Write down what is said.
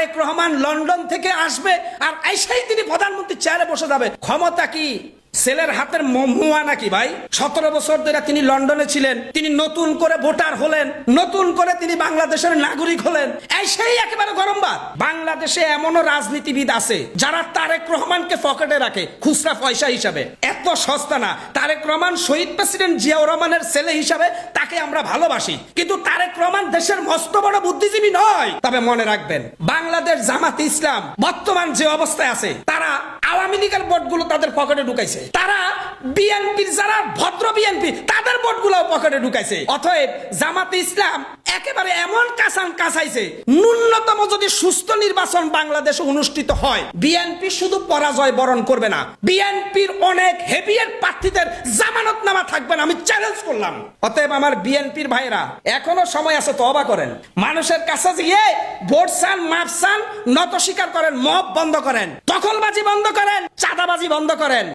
Tarique Rahman London থেকে আসবে আর এসেই তিনি প্রধানমন্ত্রী চেয়ারে বসে যাবে। ক্ষমতা কি? ছেলের হাতের মহুয়া নাকি ভাই? সতেরো বছর ধরে তিনি লন্ডনে ছিলেন, তিনি নতুন করে ভোটার হলেন, নতুন করে তিনি বাংলাদেশের নাগরিক হলেন। এই সেই একেবারে গরম বাদ। বাংলাদেশে এমনও রাজনীতিবিদ আছে, যারা তারেক রহমানকে পকেটে রাখে, খুচরা পয়সা হিসাবে। এত সস্তা না। তারেক রহমান শহীদ প্রেসিডেন্ট জিয়াউর রহমানের ছেলে হিসাবে তাকে আমরা ভালোবাসি। কিন্তু তারেক রহমান দেশের মস্ত বড় বুদ্ধিজীবী নয়। তবে মনে রাখবেন, বাংলাদেশ জামাত ইসলাম বর্তমান যে অবস্থায় আছে, তারা আওয়ামী লীগের ভোটগুলো তাদের পকেটে ঢুকাইছে। তারা বিএনপির যারা ভদ্র বিএনপি, তাদের ভোটগুলো পকেটে ঢুকাইছে। অতএব জামাতে ইসলাম একেবারে এমন কাঁচান কাঁচাইছে ন্যূনতম যদি সুস্থ নির্বাচন বাংলাদেশে অনুষ্ঠিত হয়, বিএনপি শুধু পরাজয় বরণ করবে না। বিএনপির অনেক হেভিয়ের প্রার্থীদের জামানত নামা থাকবে না, আমি চ্যালেঞ্জ করলাম। অতএব আমার বিএনপির ভাইরা এখনও সময় আছে তবা করেন। মানুষের কাছে গিয়ে ভোট চান মাপ চান, নত স্বীকার করেন, মব বন্ধ করেন। দখলবাজি বন্ধ করেন চাঁদাবাজি বন্ধ করেন।